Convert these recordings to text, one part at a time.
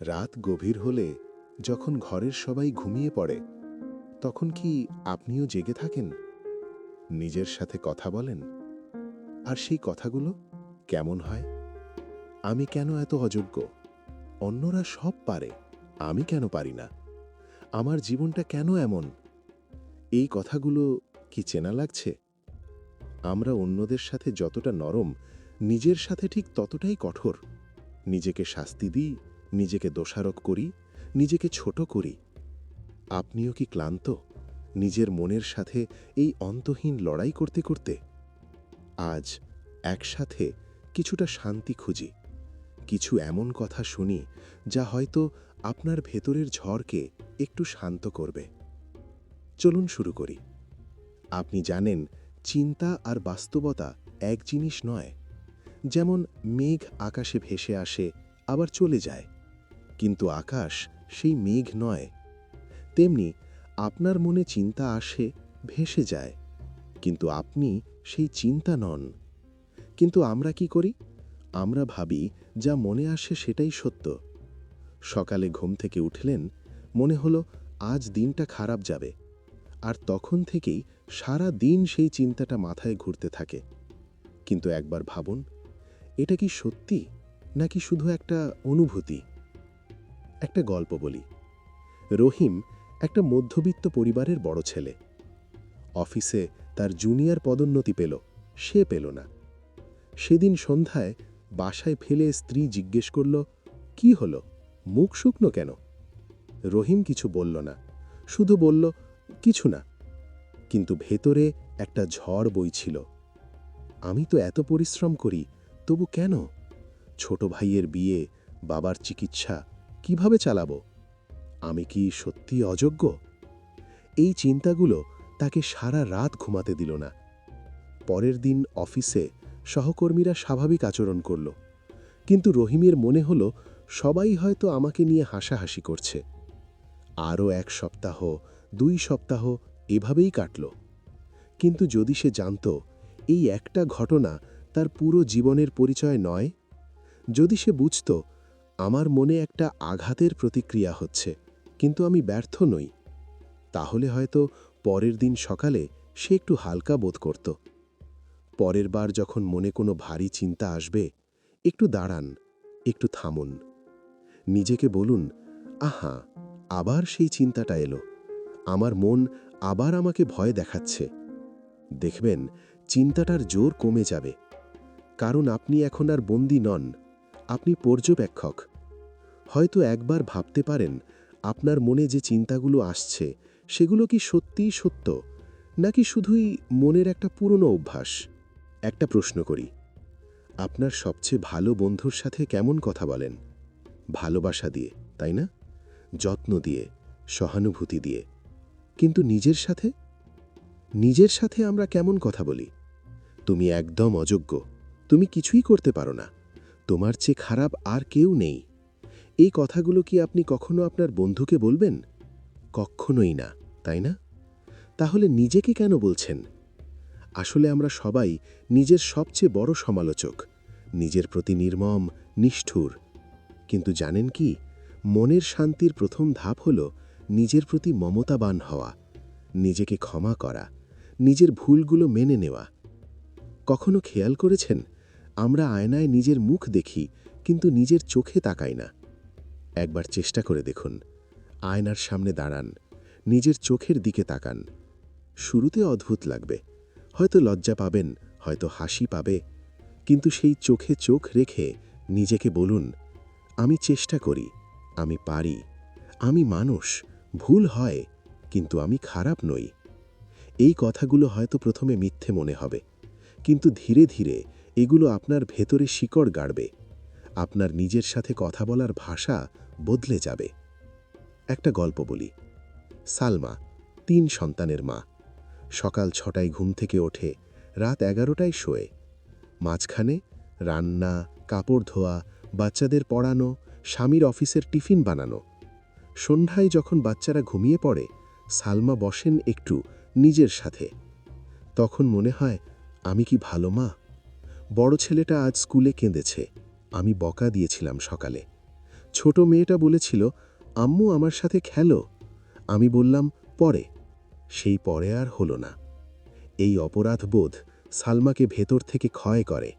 রাত গভীর হলে যখন ঘরের সবাই ঘুমিয়ে পড়ে, তখন কি আপনিও জেগে থাকেন? নিজের সাথে কথা বলেন? আর সেই কথাগুলো কেমন হয়? আমি কেন এত অযোগ্য? অন্যরা সব পারে, আমি কেন পারি না? আমার জীবনটা কেন এমন? এই কথাগুলো কি চেনা লাগছে? আমরা অন্যদের সাথে যতটা নরম, নিজের সাথে ঠিক ততটাই কঠোর। নিজেকে শাস্তি দিই নিজেকে দোষারোপ করি, নিজেকে ছোট করি। আপনিও কি ক্লান্ত? নিজের মনের সাথে এই অন্তহীন লড়াই করতে করতে? আজ একসাথে কিছুটা শান্তি খুঁজি, কিছু এমন কথা শুনি যা হয়তো আপনার ভেতরের ঝড়কে একটু শান্ত করবে। চলুন শুরু করি। আপনি জানেন, চিন্তা আর বাস্তবতা এক জিনিস নয়। যেমন মেঘ আকাশে ভেসে আসে, আবার চলে যায়। কিন্তু আকাশ সেই মেঘ নয়। তেমনি আপনার মনে চিন্তা আসে, ভেসে যায়। কিন্তু আপনি সেই চিন্তা নন। কিন্তু আমরা কি করি? আমরা ভাবি, যা মনে আসে সেটাই সত্য। সকালে ঘুম থেকে উঠলেন, মনে হলো আজ দিনটা খারাপ যাবে। আর তখন থেকেই সারা দিন সেই চিন্তাটা মাথায় ঘুরতে থাকে। কিন্তু একবার ভাবুন, এটা কি সত্যি? নাকি শুধু একটা অনুভূতি? একটা গল্প বলি। রহিম একটা মধ্যবিত্ত পরিবারের বড় ছেলে। অফিসে তার জুনিয়র পদোন্নতি পেল, সে পেল না। সেদিন সন্ধ্যায় বাসায় ফেলে স্ত্রী জিজ্ঞেস করল, কি হলো? মুখ শুকনো কেন? রহিম কিছু বলল না, শুধু বলল, কিছু না। কিন্তু ভেতরে একটা ঝড় বইছিল আমি তো এত পরিশ্রম করি, তবু কেন? ছোট ভাইয়ের বিয়ে, বাবার চিকিৎসা কীভাবে চালাবো? আমি কি সত্যি অযোগ্য? এই চিন্তাগুলো তাকে সারা রাত ঘুমাতে দিল না। পরের দিন অফিসে সহকর্মীরা স্বাভাবিক আচরণ করল। কিন্তু রহিমের মনে হলো, সবাই হয়তো আমাকে নিয়ে হাসাহাসি করছে। আরও এক সপ্তাহ, দুই সপ্তাহ এভাবেই কাটল। কিন্তু যদি সে জানত, এই একটা ঘটনা তার পুরো জীবনের পরিচয় নয়, যদি সে বুঝত আমার মনে একটা আঘাতের প্রতিক্রিয়া হচ্ছে, কিন্তু আমি ব্যর্থ নই। তাহলে হয়তো পরের দিন সকালে সে একটু হালকা বোধ করত। পরের বার যখন মনে কোনো ভারী চিন্তা আসবে, একটু দাঁড়ান, একটু থামুন। নিজেকে বলুন, আহা, আবার সেই চিন্তাটা এলো। আমার মন আবার আমাকে ভয় দেখাচ্ছে। দেখবেন, চিন্তাটার জোর কমে যাবে। কারণ আপনি এখন আর বন্দি নন, আপনি পর্যবেক্ষক। হয়তো একবার ভাবতে পারেন, আপনার মনে যে চিন্তাগুলো আসছে, সেগুলো কি সত্যিই সত্য? নাকি শুধুই মনের একটা পুরনো অভ্যাস? একটা প্রশ্ন করি। আপনার সবচেয়ে ভালো বন্ধুর সাথে কেমন কথা বলেন? ভালোবাসা দিয়ে, তাই না? যত্ন দিয়ে, সহানুভূতি দিয়ে। কিন্তু নিজের সাথে? নিজের সাথে আমরা কেমন কথা বলি? তুমি একদম অযোগ্য। তুমি কিছুই করতে পারো না। তোমার চেয়ে খারাপ আর কেউ নেই। এই কথাগুলো কি আপনি কখনো আপনার বন্ধুকে বলবেন? কখনোই না, তাই না? তাহলে নিজেকে কেন বলছেন? আসলে আমরা সবাই নিজের সবচেয়ে বড় সমালোচক, নিজের প্রতি নির্মম, নিষ্ঠুর। কিন্তু জানেন কি, মনের শান্তির প্রথম ধাপ হল নিজের প্রতি মমতাবান হওয়া, নিজেকে ক্ষমা করা, নিজের ভুলগুলো মেনে নেওয়া। কখনো খেয়াল করেছেন? আমরা আয়নায় নিজের মুখ দেখি, কিন্তু নিজের চোখে তাকাই না। একবার চেষ্টা করে দেখুন। আয়নার সামনে দাঁড়ান, নিজের চোখের দিকে তাকান। শুরুতে অদ্ভুত লাগবে, হয়তো লজ্জা পাবেন, হয়তো হাসি পাবে, কিন্তু সেই চোখে চোখ রেখে নিজেকে বলুন, আমি চেষ্টা করি, আমি পারি, আমি মানুষ, ভুল হয়, কিন্তু আমি খারাপ নই। এই কথাগুলো হয়তো প্রথমে মিথ্যে মনে হবে, কিন্তু ধীরে ধীরে এগুলো আপনার ভেতরে শিকড় গাড়বে। আপনার নিজের সাথে কথা বলার ভাষা বদলে যাবে। একটা গল্প বলি। সালমা, তিন সন্তানের মা। সকাল ছটায় ঘুম থেকে ওঠে, রাত এগারোটায় শোয়ে। মাঝখানে রান্না, কাপড় ধোয়া, বাচ্চাদের পড়ানো, স্বামীর অফিসের টিফিন বানানো। সন্ধ্যায় যখন বাচ্চারা ঘুমিয়ে পড়ে, সালমা বসেন একটু নিজের সাথে। তখন মনে হয়, আমি কি ভালো মা? বড় ছেলেটা আজ স্কুলে কেঁদেছে। আমি বকা দিয়েছিলাম সকালে। ছোট মেয়েটা বলেছিল, আম্মু আমার সাথে খেলো। আমি বললাম, পরে। সেই পরে আর হলো না। এই অপরাধবোধ সালমাকে ভেতর থেকে ক্ষয় করে।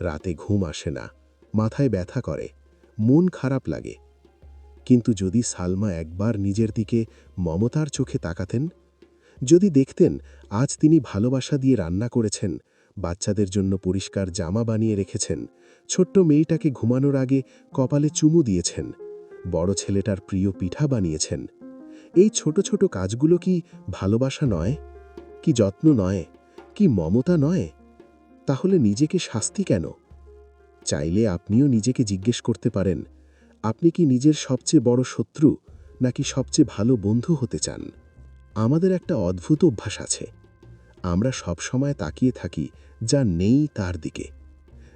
রাতে ঘুম আসে না, মাথায় ব্যথা করে, মন খারাপ লাগে। কিন্তু যদি সালমা একবার নিজের দিকে মমতার চোখে তাকাতেন, যদি দেখতেন আজ তিনি ভালোবাসা দিয়ে রান্না করেছেন বাচ্চাদের জন্য পরিষ্কার জামা বানিয়ে রেখেছেন। ছোট্ট মেয়েটাকে ঘুমানোর আগে কপালে চুমু দিয়েছেন। বড় ছেলেটার প্রিয় পিঠা বানিয়েছেন। এই ছোট ছোট কাজগুলো কি ভালোবাসা নয়? কি যত্ন নয়? কি মমতা নয়? তাহলে নিজেকে শাস্তি কেন? চাইলে আপনিও নিজেকে জিজ্ঞেস করতে পারেন, আপনি কি নিজের সবচেয়ে বড় শত্রু নাকি সবচেয়ে ভালো বন্ধু হতে চান? আমাদের একটা অদ্ভুত অভ্যাস আছে। আমরা সবসময় তাকিয়ে থাকি যা নেই তার দিকে।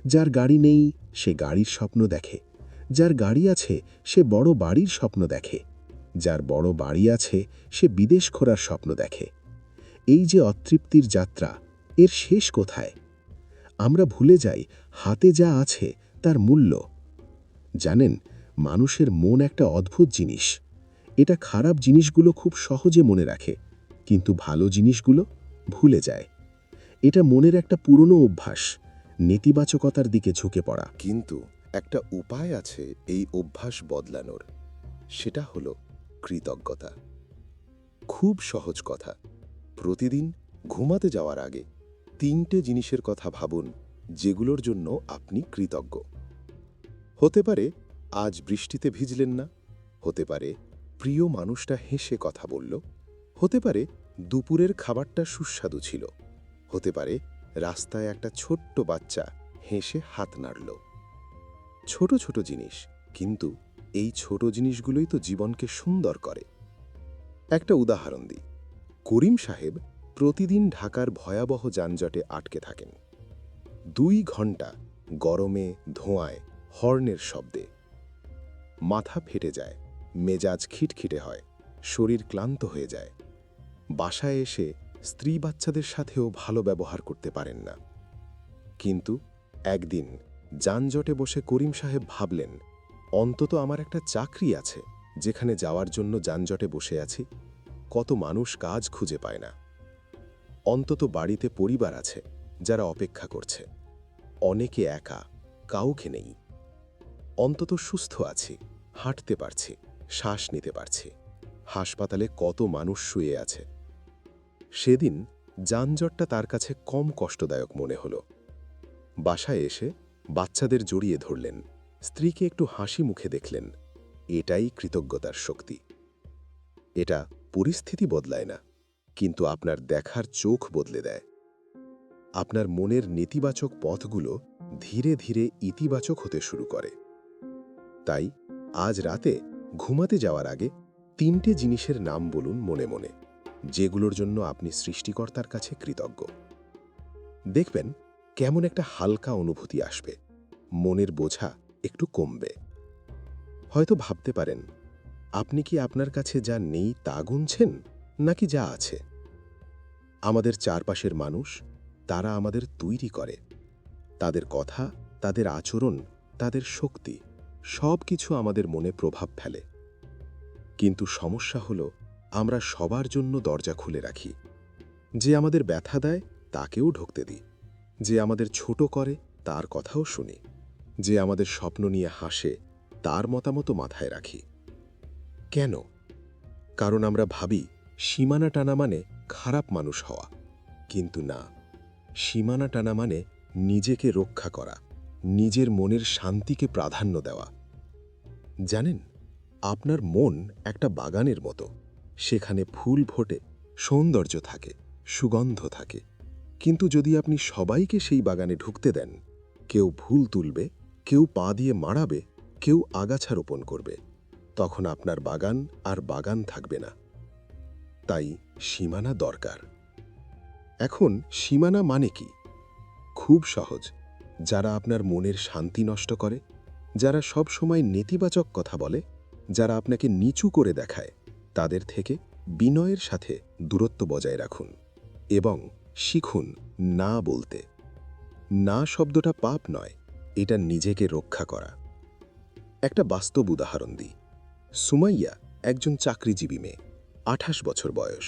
যার গাড়ি নেই, সে গাড়ির স্বপ্ন দেখে। যার গাড়ি আছে, সে বড় বাড়ির স্বপ্ন দেখে। যার বড় বাড়ি আছে, সে বিদেশ খোরার স্বপ্ন দেখে। এই যে অতৃপ্তির যাত্রা, এর শেষ কোথায়? আমরা ভুলে যাই, হাতে যা আছে, তার মূল্য। জানেন, মানুষের মন একটা অদ্ভুত জিনিস। এটা খারাপ জিনিসগুলো খুব সহজে মনে রাখে। কিন্তু ভালো জিনিসগুলো? ভুলে যায়। এটা মনের একটা পুরনো অভ্যাস, নেতিবাচকতার দিকে ঝুঁকে পড়া। কিন্তু একটা উপায় আছে এই অভ্যাস বদলানোর। সেটা হলো কৃতজ্ঞতা। খুব সহজ কথা। প্রতিদিন ঘুমাতে যাওয়ার আগে তিনটে জিনিসের কথা ভাবুন যেগুলোর জন্য আপনি কৃতজ্ঞ। হতে পারে আজ বৃষ্টিতে ভিজলেন না, হতে পারে প্রিয় মানুষটা হেসে কথা বলল, হতে পারে দুপুরের খাবারটা সুস্বাদু ছিল। হতে পারে রাস্তায় একটা ছোট্ট বাচ্চা হেসে হাত নাড়ল। ছোট ছোট জিনিস, কিন্তু এই ছোট জিনিসগুলোই তো জীবনকে সুন্দর করে। একটা উদাহরণ দিই। করিম সাহেব প্রতিদিন ঢাকার ভয়াবহ যানজটে আটকে থাকেন। দুই ঘণ্টা গরমে ধোঁয়ায় হর্নের শব্দে। মাথা ফেটে যায়, মেজাজ খিটখিটে হয়, শরীর ক্লান্ত হয়ে যায়। বাসায় এসে স্ত্রী বাচ্চাদের সাথেও ভালো ব্যবহার করতে পারেন না। কিন্তু একদিন যানজটে বসে করিম সাহেব ভাবলেন, অন্তত আমার একটা চাকরি আছে, যেখানে যাওয়ার জন্য যানজটে বসে আছি। কত মানুষ কাজ খুঁজে পায় না। অন্তত বাড়িতে পরিবার আছে, যারা অপেক্ষা করছে। অনেকে একা, কাউকে নেই। অন্তত সুস্থ আছি, হাঁটতে পারছি, শ্বাস নিতে পারছি। হাসপাতালে কত মানুষ শুয়ে আছে। সেদিন যানজটটা তার কাছে কম কষ্টদায়ক মনে হল। বাসায় এসে বাচ্চাদের জড়িয়ে ধরলেন, স্ত্রীকে একটু হাসি মুখে দেখলেন, এটাই কৃতজ্ঞতার শক্তি। এটা পরিস্থিতি বদলায় না, কিন্তু আপনার দেখার চোখ বদলে দেয়। আপনার মনের নেতিবাচক পথগুলো ধীরে ধীরে ইতিবাচক হতে শুরু করে। তাই আজ রাতে ঘুমাতে যাওয়ার আগে তিনটে জিনিসের নাম বলুন মনে মনে। যেগুলোর জন্য আপনি সৃষ্টিকর্তার কাছে কৃতজ্ঞ। দেখবেন কেমন একটা হালকা অনুভূতি আসবে। মনের বোঝা একটু কমবে। হয়তো ভাবতে পারেন, আপনি কি আপনার কাছে যা নেই তা গুনছেন, নাকি যা আছে? আমাদের চারপাশের মানুষ, তারা আমাদের তৈরি করে। তাদের কথা, তাদের আচরণ, তাদের শক্তি সব কিছু আমাদের মনে প্রভাব ফেলে। কিন্তু সমস্যা হলো আমরা সবার জন্য দরজা খুলে রাখি। যে আমাদের ব্যথা দেয়, তাকেও ঢুকতে দিই। যে আমাদের ছোট করে, তার কথাও শুনি। যে আমাদের স্বপ্ন নিয়ে হাসে, তার মতামত মাথায় রাখি। কেন? কারণ আমরা ভাবি, সীমানা টানা মানে খারাপ মানুষ হওয়া। কিন্তু না, সীমানা টানা মানে নিজেকে রক্ষা করা, নিজের মনের শান্তিকে প্রাধান্য দেওয়া। জানেন, আপনার মন একটা বাগানের মতো। সেখানে ফুল ফোটে, সৌন্দর্য থাকে, সুগন্ধ থাকে। কিন্তু যদি আপনি সবাইকে সেই বাগানে ঢুকতে দেন, কেউ ভুল তুলবে, কেউ পা দিয়ে মারাবে কেউ আগাছা রোপণ করবে, তখন আপনার বাগান আর বাগান থাকবে না। তাই সীমানা দরকার। এখন সীমানা মানে কি? খুব সহজ। যারা আপনার মনের শান্তি নষ্ট করে, যারা সব সময় নেতিবাচক কথা বলে, যারা আপনাকে নিচু করে দেখায় তাদের থেকে বিনয়ের সাথে দূরত্ব বজায় রাখুন এবং শিখুন না বলতে। না শব্দটা পাপ নয়, এটা নিজেকে রক্ষা করা। একটা বাস্তব উদাহরণ দিই। সুমাইয়া একজন চাকরিজীবী মেয়ে, আঠাশ বছর বয়স।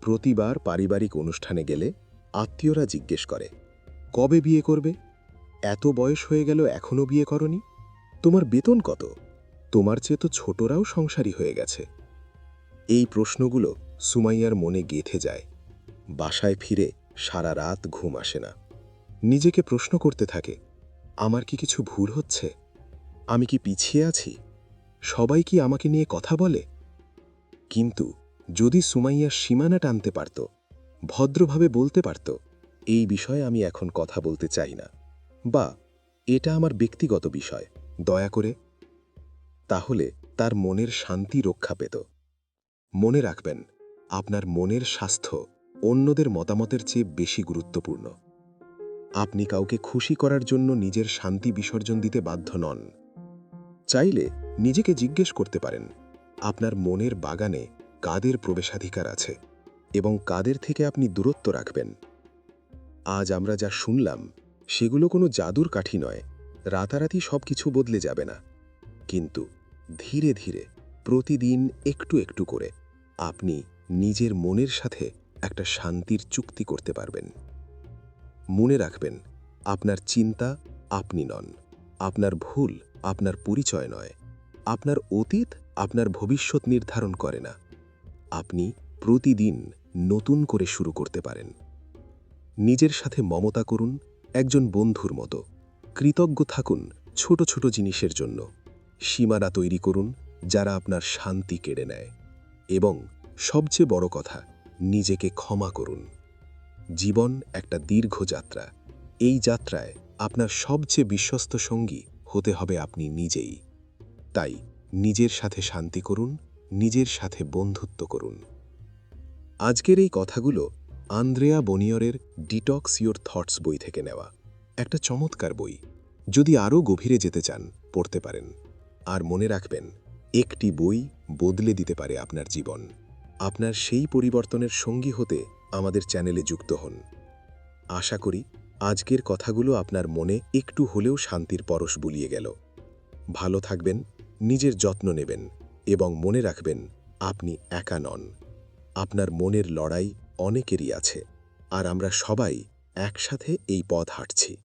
প্রতিবার পারিবারিক অনুষ্ঠানে গেলে আত্মীয়রা জিজ্ঞেস করে, কবে বিয়ে করবে? এত বয়স হয়ে গেল এখনও বিয়ে করনি? তোমার বেতন কত? তোমার চেয়ে তো ছোটরাও সংসারী হয়ে গেছে। এই প্রশ্নগুলো সুমাইয়ার মনে গেঁথে যায়। বাসায় ফিরে সারা রাত ঘুম আসে না। নিজেকে প্রশ্ন করতে থাকে, আমার কি কিছু ভুল হচ্ছে? আমি কি পিছিয়ে আছি? সবাই কি আমাকে নিয়ে কথা বলে? কিন্তু যদি সুমাইয়া সীমানা টানতে পারত, ভদ্রভাবে বলতে পারত, এই বিষয়ে আমি এখন কথা বলতে চাই না। বা, এটা আমার ব্যক্তিগত বিষয়, দয়া করে। তাহলে তার মনের শান্তি রক্ষা পেত। মনে রাখবেন, আপনার মনের স্বাস্থ্য অন্যদের মতামতের চেয়ে বেশি গুরুত্বপূর্ণ। আপনি কাউকে খুশি করার জন্য নিজের শান্তি বিসর্জন দিতে বাধ্য নন। চাইলে নিজেকে জিজ্ঞেস করতে পারেন, আপনার মনের বাগানে কাদের প্রবেশাধিকার আছে এবং কাদের থেকে আপনি দূরত্ব রাখবেন। আজ আমরা যা শুনলাম, সেগুলো কোনো জাদুর কাঠি নয়, রাতারাতি সব কিছু বদলে যাবে না। কিন্তু ধীরে ধীরে, প্রতিদিন একটু একটু করে আপনি নিজের মনের সাথে একটা শান্তির চুক্তি করতে পারবেন। মনে রাখবেন, আপনার চিন্তা আপনি নন। আপনার ভুল আপনার পরিচয় নয়। আপনার অতীত আপনার ভবিষ্যৎ নির্ধারণ করে না। আপনি প্রতিদিন নতুন করে শুরু করতে পারেন। নিজের সাথে মমতা করুন, একজন বন্ধুর মতো। কৃতজ্ঞ থাকুন ছোট ছোট জিনিসের জন্য। সীমানা তৈরি করুন, যারা আপনার শান্তি কেড়ে নেয়। এবং সবচেয়ে বড় কথা, নিজেকে ক্ষমা করুন। জীবন একটা দীর্ঘ যাত্রা। এই যাত্রায় আপনার সবচেয়ে বিশ্বস্ত সঙ্গী হতে হবে আপনি নিজেই। তাই নিজের সাথে শান্তি করুন, নিজের সাথে বন্ধুত্ব করুন। আজকের এই কথাগুলো আন্দ্রেয়া বনিয়রের ডিটক্স ইয়োর থটস বই থেকে নেওয়া। একটা চমৎকার বই। যদি আরও গভীরে যেতে চান, পড়তে পারেন। আর মনে রাখবেন, একটি বই বদলে দিতে পারে আপনার জীবন। আপনার সেই পরিবর্তনের সঙ্গী হতে আমাদের চ্যানেলে যুক্ত হন। আশা করি, আজকের কথাগুলো আপনার মনে একটু হলেও শান্তির পরশ বুলিয়ে গেল। ভালো থাকবেন, নিজের যত্ন নেবেন এবং মনে রাখবেন, আপনি একা নন। আপনার মনের লড়াই অনেকেরই আছে, আর আমরা সবাই একসাথে এই পথ হাঁটছি।